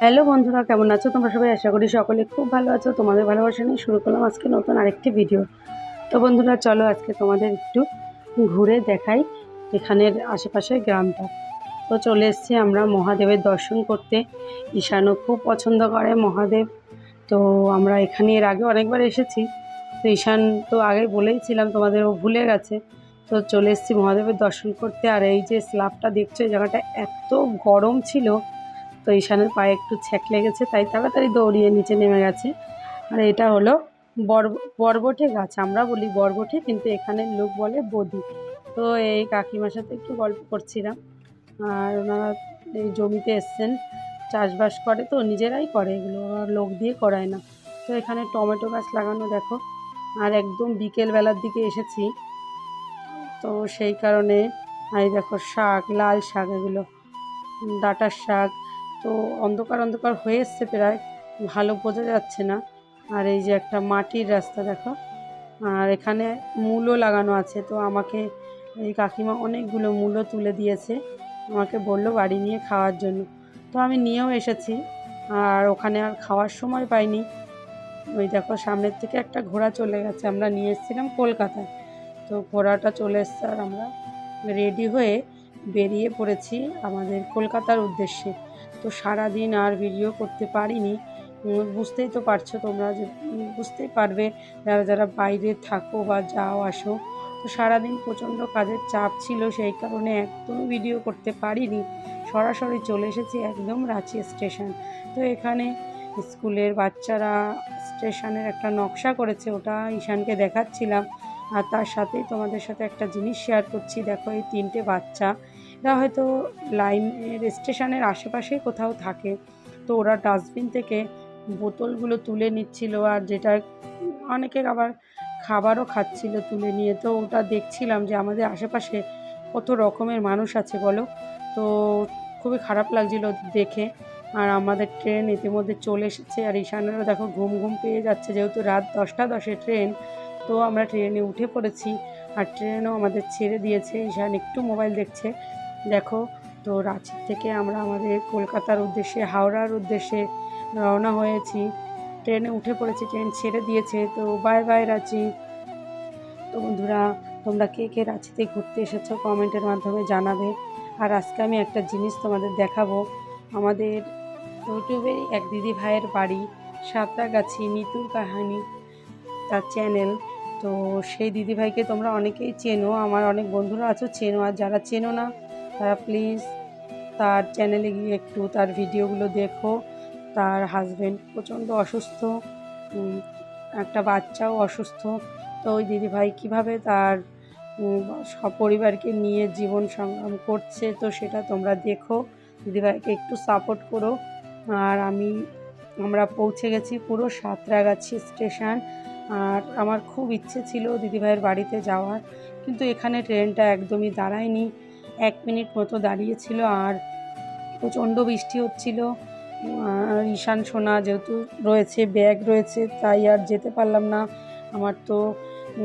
Hello বন্ধুরা, কেমন আছো তোমরা সবাই? আশা করি সকলে খুব ভালো আছো। তোমাদের ভালোবাসা নিয়ে শুরু করলাম আজকে নতুন আরেকটি ভিডিও তো বন্ধুরা, চলো আজকে তোমাদের একটু ঘুরে দেখাই এখানের আশেপাশের গ্রামটা। তো চলে এসেছি আমরা মহাদেবের দর্শন করতে। ঈশানও খুব পছন্দ করে মহাদেব। তো আমরা এখানে এর আগে অনেকবার এসেছি। তো ঈশান তো আগে বলেইছিলাম তোমাদের, ও ভুলে গেছে। তো চলে এসেছি মহাদেবের দর্শন করতে। আর এই যে স্ল্যাবটা দেখছ, এই জায়গাটা এত গরম ছিল। তো ঈশানের পায়ে একটু ছ্যাক লেগেছে, তাই তাড়াতাড়ি দৌড়িয়ে নিচে নেমে গেছে। আর এটা হলো বর বরবটে গাছ, আমরা বলি বরবটে কিন্তু এখানে লোক বলে বদি। তো এই কাকিমার সাথে একটু গল্প করছিলাম। আর ওনারা এই জমিতে এসছেন, চাষবাস করে তো, নিজেরাই করে এগুলো, ওরা লোক দিয়ে করায় না। তো এখানে টমেটো গাছ লাগানো, দেখো। আর একদম বিকেলবেলার দিকে এসেছি। তো সেই কারণে এই দেখো শাক, লাল শাক এগুলো, ডাঁটার শাক। তো অন্ধকার অন্ধকার হয়ে এসছে প্রায়। ভালো বোঝা যাচ্ছে না। আর এই যে একটা মাটির রাস্তা, দেখো। আর এখানে মূলও লাগানো আছে। তো আমাকে এই কাকিমা অনেকগুলো মূলো তুলে দিয়েছে। আমাকে বলল বাড়ি নিয়ে খাওয়ার জন্য। তো আমি নিয়েও এসেছি। আর ওখানে আর খাওয়ার সময় পাইনি। ওই দেখো, সামনের থেকে একটা ঘোড়া চলে গেছে। আমরা নিয়ে এসেছিলাম কলকাতায়। তো ঘোড়াটা চলে এসছে আর আমরা রেডি হয়ে বেরিয়ে পড়েছি আমাদের কলকাতার উদ্দেশ্যে। তো সারাদিন আর ভিডিও করতে পারিনি। বুঝতেই তো পারছ তোমরা যে বুঝতেই পারবে যারা যারা বাইরে থাকো বা যাও আসো, তো সারাদিন প্রচণ্ড কাজের চাপ ছিল, সেই কারণে একদম ভিডিও করতে পারিনি। সরাসরি চলে এসেছি একদম রাঁচি স্টেশন। তো এখানে স্কুলের বাচ্চারা স্টেশনের একটা নকশা করেছে, ওটা ঈশানকে দেখাচ্ছিলাম। আর তার সাথেই তোমাদের সাথে একটা জিনিস শেয়ার করছি। দেখো এই তিনটে বাচ্চা এরা হয়তো লাইনের স্টেশনের আশেপাশেই কোথাও থাকে। তো ওরা ডাস্টবিন থেকে বোতলগুলো তুলে নিচ্ছিল আর যেটা অনেকে আবার খাবারও খাচ্ছিল তুলে নিয়ে। তো ওটা দেখছিলাম যে আমাদের আশেপাশে কত রকমের মানুষ আছে, বলো? তো খুবই খারাপ লাগছিল দেখে। আর আমাদের ট্রেন ইতিমধ্যে চলে এসেছে আর ঈশানেরও দেখো ঘুম ঘুম পেয়ে যাচ্ছে, যেহেতু রাত দশটা দশে ট্রেন, তো আমরা ট্রেনে উঠে পড়েছি। আর ট্রেনও আমাদের ছেড়ে দিয়েছে। ঈশান একটু মোবাইল দেখছে। দেখো, তো রাঁচি থেকে আমরা আমাদের কলকাতার উদ্দেশ্যে, হাওড়ার উদ্দেশ্যে রওনা হয়েছি। ট্রেনে উঠে পড়েছি, ট্রেন ছেড়ে দিয়েছে, তো বাই বাই রাঁচি। তো বন্ধুরা, তোমরা কে কে রাঁচিতে ঘুরতে এসেছ কমেন্টের মাধ্যমে জানাবে। আর আজকে আমি একটা জিনিস তোমাদের দেখাবো। আমাদের ইউটিউবের এক দিদি ভাইয়ের বাড়ি, সাঁতরাগাছি নিতুর কাহানি তার চ্যানেল তো সেই দিদিভাইকে তোমরা অনেকেই চেনো, আমার অনেক বন্ধুরা আছো, চেনো আর যারা চেনো না তারা প্লিজ তার চ্যানেলে গিয়ে একটু তার ভিডিওগুলো দেখো। তার হাজব্যান্ড প্রচণ্ড অসুস্থ একটা বাচ্চাও অসুস্থ। তো ওই দিদিভাই কীভাবে তার উম, সপরিবারকে নিয়ে জীবন সংগ্রাম করছে তো সেটা তোমরা দেখো। দিদিভাইকে একটু সাপোর্ট করো। আর আমি আমরা পৌঁছে গেছি পুরো সাঁতরাগাছি স্টেশন আর আমার খুব ইচ্ছে ছিল দিদিভাইয়ের বাড়িতে যাওয়ার কিন্তু এখানে ট্রেনটা একদমই দাঁড়ায়নি। এক মিনিট মতো দাঁড়িয়েছিল আর প্রচণ্ড বৃষ্টি হচ্ছিল। ঈশান, সোনা যেহেতু রয়েছে, ব্যাগ রয়েছে, তাই আর যেতে পারলাম না। আমার তো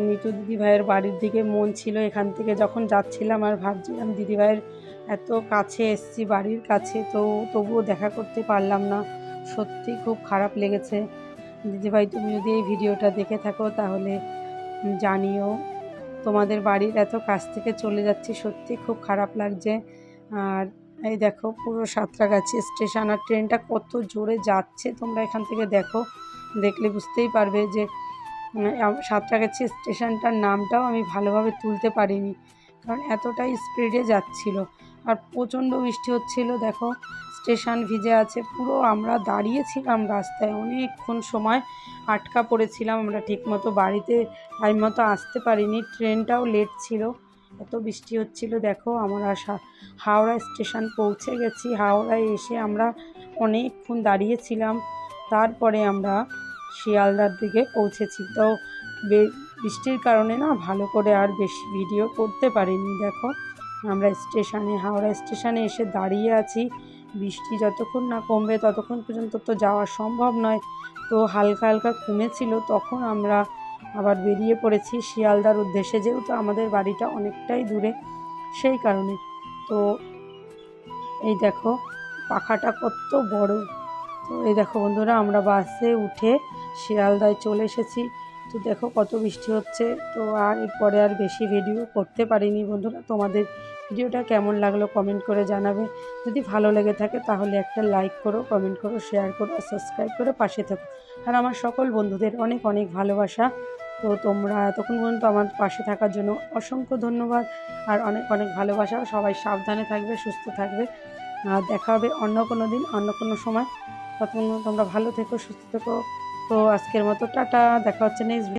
মিতু দিদিভাইয়ের বাড়ির দিকে মন ছিল এখান থেকে যখন যাচ্ছিলাম আর ভাবছিলাম, দিদিভাইয়ের এত কাছে এসছি, বাড়ির কাছে, তো তবুও দেখা করতে পারলাম না। সত্যি খুব খারাপ লেগেছে। দিদিভাই, তুমি যদি এই ভিডিওটা দেখে থাকো, তাহলে জানিও তোমাদের বাড়ির এত কাছ থেকে চলে যাচ্ছি, সত্যি খুব খারাপ লাগছে। আর এই দেখো, পুরো সাঁতরাগাছি স্টেশন আর ট্রেনটা কত জোরে যাচ্ছে, তোমরা এখান থেকে দেখো। দেখলে বুঝতেই পারবে যে আম- সাঁতরাগাছি স্টেশনটার নামটাও আমি ভালোভাবে তুলতে পারিনি। কারণ এতটাই স্পিডে যাচ্ছিল। আর প্রচণ্ড বৃষ্টি হচ্ছিল, দেখো। স্টেশন ভিজে আছে, পুরো আমরা দাঁড়িয়েছিলাম রাস্তায় অনেকক্ষণ সময় আটকা পড়েছিলাম, আমরা ঠিকমতো বাড়িতে টাইম মতো আসতে পারিনি, ট্রেনটাও লেট ছিল, এত বৃষ্টি হচ্ছিল, দেখো আমরা হাওড়া স্টেশন পৌঁছে গেছি, হাওড়ায় এসে আমরা অনেকক্ষণ দাঁড়িয়েছিলাম, তারপরে আমরা শিয়ালদার দিকে পৌঁছেছি, তো বৃষ্টির কারণে না ভালো করে আর বেশি ভিডিও করতে পারিনি, দেখো, আমরা স্টেশনে, হাওড়া স্টেশনে এসে দাঁড়িয়ে আছি বৃষ্টি যতক্ষণ না কমবে ততক্ষণ পর্যন্ত তো যাওয়া সম্ভব নয়। তো হালকা হালকা কমেছিল তখন আমরা আবার বেরিয়ে পড়েছি শিয়ালদার উদ্দেশ্যে, যেহেতু আমাদের বাড়িটা অনেকটাই দূরে, সেই কারণে। তো এই দেখো, পাখাটা কত বড়। তো এই দেখো বন্ধুরা, আমরা বাসে উঠে শিয়ালদায় চলে এসেছি। তো দেখো কত বৃষ্টি হচ্ছে। তো আর এরপরে আর বেশি ভিডিও করতে পারিনি বন্ধুরা। তোমাদের ভিডিওটা কেমন লাগল কমেন্ট করে জানাবে। যদি ভালো লেগে থাকে তাহলে একটা লাইক করো কমেন্ট করো শেয়ার করো আর সাবস্ক্রাইব করে পাশে থাকো। আর আমার সকল বন্ধুদের অনেক অনেক ভালোবাসা। তো তোমরা এতক্ষণ পর্যন্ত আমার পাশে থাকার জন্য অসংখ্য ধন্যবাদ আর অনেক অনেক ভালোবাসা। সবাই সাবধানে থাকবে, সুস্থ থাকবে। আর দেখা হবে অন্য কোনো দিন, অন্য কোনো সময়। ততক্ষণ তোমরা ভালো থেকো, সুস্থ থেকো। তো আজকের মতো টাটা, দেখা হচ্ছে নেক্সট